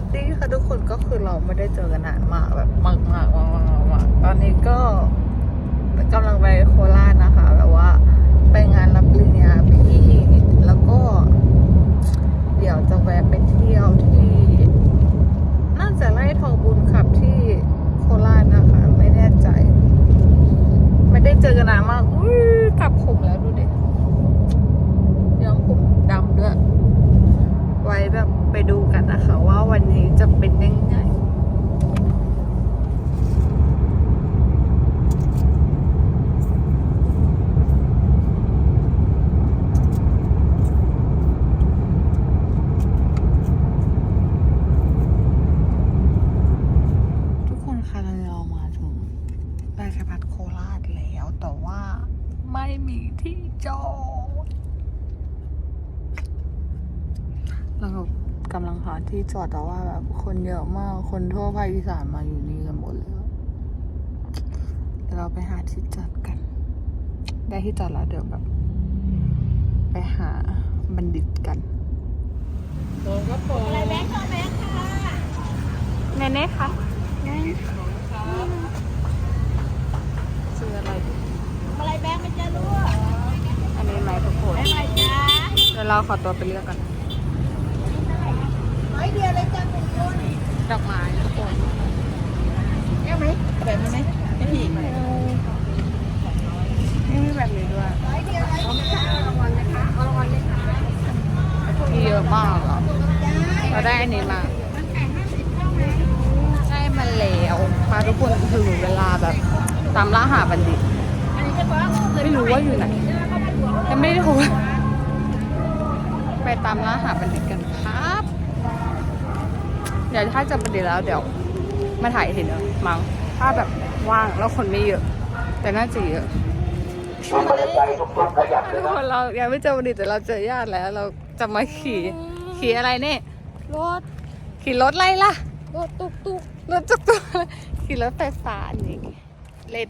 วัสดีค่ะทุกคนก็คือเราไม่ได้เจอกันนานมากแบบมากมากมากมากมากตอนนี้ก็กำลังไปโคราชนะคะแบบว่า ไปงานรับปริญญาพี่แล้วก็ เดี๋ยวจะแวะไปเที่ยวที่ น่าจะไล่ทองบุญครับที่โคราชนะคะ ไม่แน่ใจ ไม่ได้เจอกันนานมากอุ้ยกลับผมแล้วดูดิย้อมผมดำด้วย ไว้แบบไปดูกันนะคะ วันนี้จะเป็นยังไงทุก คนคะเรามาถึงราชพัฒโคราชแล้วแต่ว่าไม่มีที่จอดเรากำลังหาที่จอดแต่ว่าแบบคนเยอะมาก คนทั่วภาคอีสานมาอยู่นี่กันหมดเลยเดี๋ยวเราไปหาที่จอดกัน ได้ที่จอดแล้วเดี๋ยวแบบ ไปหาบัณฑิตกันอะไรแบงค์เอาแบงค์ค่ะเนเน่คะซื้ออะไรดีอะไรแบงค์มันจะรั่วอันนี้ไหมทุกคนอะไรจ้าเดี๋ยวเราขอตัวไปเลือกกันร้อยเดียวเลยจ้าคุณคุณ ดอกไม้ทุกคนแก้ไหมแบบนี้ไหมไม่ผิดนี่มีแบบนี้ด้วยเยอยเดียวเอารางวัลนะคะเอารางวัลเลยค่ะมีเยอะมากอะเราได้อันนี้มาได้มาแล้วพาทุกคนถึงเวลาแบบตามล่าหาบัณฑิตอันจะฟ้องไม่รู้ว่าอยู่ไหนยังไม่ได้โทรไปตามล่าหาบัณฑิตกันครับ เดี๋ยวถ้าเจะบัณฑิตแล้วเดี๋ยวมาถ่ายเห็นเนอะมั้งถ้าแบบว่างแล้วคนไม่เยอะ แต่น่าจะเยอะทุกคนเรายังไม่เจอบัณฑิตแต่เราเจอญาติแล้ว เราจะมาขี่ขี่อะไรเนี่ยรถขี่รถอะไรล่ะรถตุกตุกรถจักรตัวขี่รถไฟฟ้านี่เล่น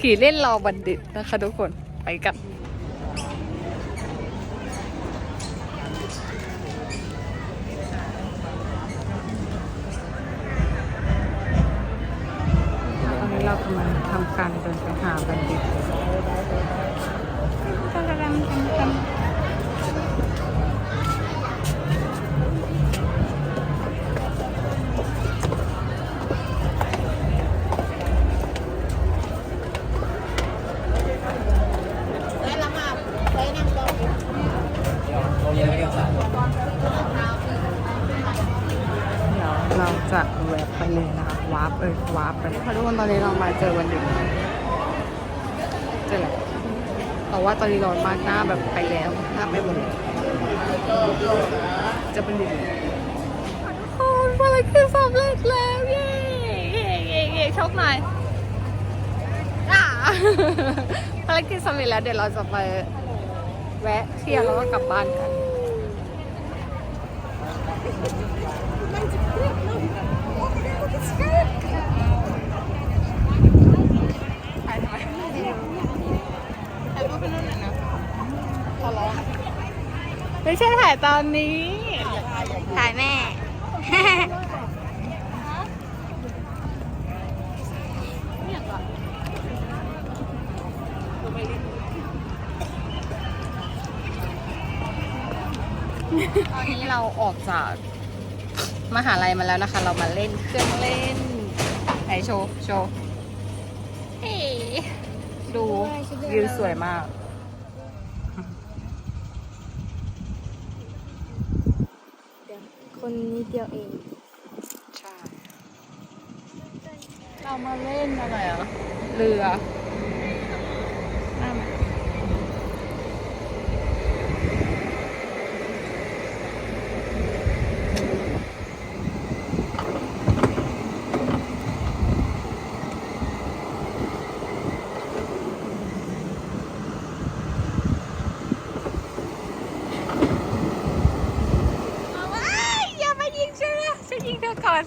ขี่เล่นรอบัณฑิตนะคะทุกคนไปกัน จะแวะไปเลยนะคะวาร์ปเอ้ยวาร์ปไปเลยค่ะทุกคนตอนนี้เรามาเจอบัณฑิตเจอแล้วแต่ว่าตอนนี้ร้อนมากหน้าแบบไปแล้วหน้าไปหมดจะเป็นดิบโอ้ยภารกิจสำเร็จแล้วเย้เย้เย้เย้ชกหน่อยอ่าภารกิจสำเร็จแล้วเดี๋ยวเราจะไปแวะเที่ยวแล้วก็กลับบ้านกัน ไมถ่ายรูปไปนู่นน่ะนะขอร้องไม่ใช่ถ่ายตอนนี้ ถ่ายแม่ ตอนนี้เราออกจาก มหาลัยมาแล้วนะคะ เรามาเล่นเครื่องเล่นไหนโชว์โชว์เฮ้ดูวิวสวยมากคนนิดเดียวเองใช่เรามาเล่นอะไรอะเรือ ดี๋ก่น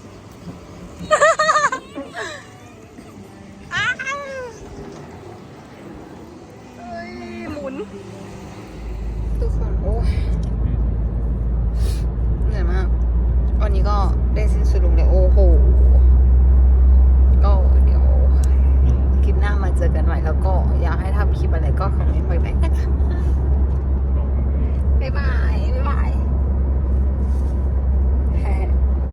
อุ้ยมุนทุกคนโอ้ยเหนื่อยมาก วันนี้ก็ได้สิ้นสุดลงเลยโอ้โห ก็เดี๋ยวคิปหน้ามาเจอกันใหม่แล้วก็อยากให้ทำคลิปอะไรก็คอมเมนต์ไว้ได้นะคะบ๊ายบาย